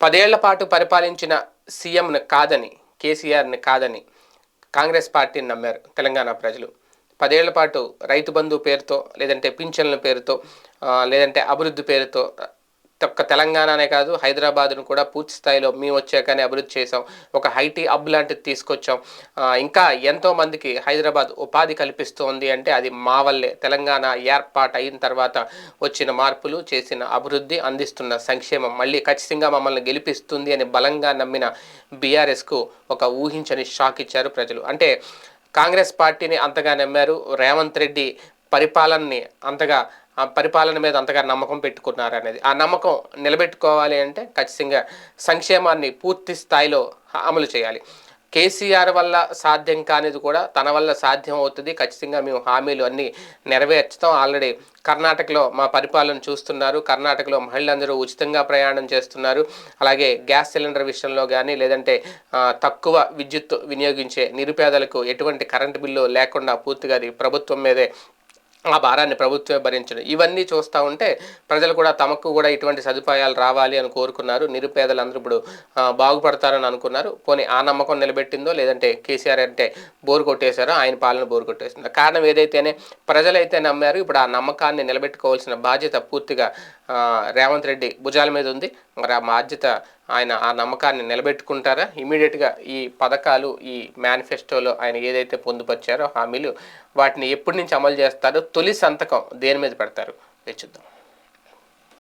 పదేళ్ళ పాటు పరిపాలించిన సీఎంను కాదని కేసీఆర్ని కాదని కాంగ్రెస్ పార్టీని నమ్మారు తెలంగాణ ప్రజలు. పదేళ్ళ పాటు రైతు బంధు పేరుతో లేదంటే పింఛన్ల పేరుతో లేదంటే అభివృద్ధి పేరుతో ఒక్క తెలంగాణనే కాదు హైదరాబాద్ను కూడా పూర్తి స్థాయిలో మేము వచ్చాకనే అభివృద్ధి చేసాం ఒక హైటీ హబ్ లాంటిది తీసుకొచ్చాం. ఇంకా ఎంతో మందికి హైదరాబాద్ ఉపాధి కల్పిస్తోంది అంటే అది మా వల్లే. తెలంగాణ ఏర్పాటు అయిన తర్వాత వచ్చిన మార్పులు చేసిన అభివృద్ధి అందిస్తున్న సంక్షేమం మళ్ళీ ఖచ్చితంగా మమ్మల్ని గెలిపిస్తుంది అని బలంగా నమ్మిన బీఆర్ఎస్కు ఒక ఊహించని షాక్ ఇచ్చారు ప్రజలు. అంటే కాంగ్రెస్ పార్టీని అంతగా నమ్మారు. రేవంత్ రెడ్డి పరిపాలనని అంతగా పరిపాలన మీద అంతగా నమ్మకం పెట్టుకున్నారు అనేది ఆ నమ్మకం నిలబెట్టుకోవాలి అంటే ఖచ్చితంగా సంక్షేమాన్ని పూర్తి స్థాయిలో అమలు చేయాలి. కేసీఆర్ వల్ల సాధ్యం కానిది కూడా తన వల్ల సాధ్యం అవుతుంది. ఖచ్చితంగా మేము హామీలు అన్నీ నెరవేర్చుతాం. ఆల్రెడీ కర్ణాటకలో మా పరిపాలన చూస్తున్నారు. కర్ణాటకలో మహిళలందరూ ఉచితంగా ప్రయాణం చేస్తున్నారు. అలాగే గ్యాస్ సిలిండర్ విషయంలో కానీ లేదంటే తక్కువ విద్యుత్ వినియోగించే నిరుపేదలకు ఎటువంటి కరెంటు బిల్లు లేకుండా పూర్తిగా అది ప్రభుత్వం మీదే ఆ భారాన్ని ప్రభుత్వమే భరించడం. ఇవన్నీ చూస్తూ ఉంటే ప్రజలు కూడా తమకు కూడా ఇటువంటి సదుపాయాలు రావాలి అని కోరుకున్నారు. నిరుపేదలందరూ ఇప్పుడు బాగుపడతారని అనుకున్నారు. పోనీ ఆ నమ్మకం నిలబెట్టిందో లేదంటే కేసీఆర్ అంటే బోరు కొట్టేశారో ఆయన పాలన బోరు కొట్టేసిందో. కారణం ఏదైతేనే ప్రజలైతే నమ్మారు. ఇప్పుడు ఆ నమ్మకాన్ని నిలబెట్టుకోవాల్సిన బాధ్యత పూర్తిగా రేవంత్ రెడ్డి భుజాల మీద ఉంది. మరి ఆ బాధ్యత ఆయన ఆ నమ్మకాన్ని నిలబెట్టుకుంటారా? ఇమీడియట్గా ఈ పథకాలు ఈ మేనిఫెస్టోలో ఆయన ఏదైతే పొందుపరిచారో హామీలు వాటిని ఎప్పటి నుంచి అమలు చేస్తారో తొలి సంతకం దేని మీద పెడతారు? వేచి చూద్దాం.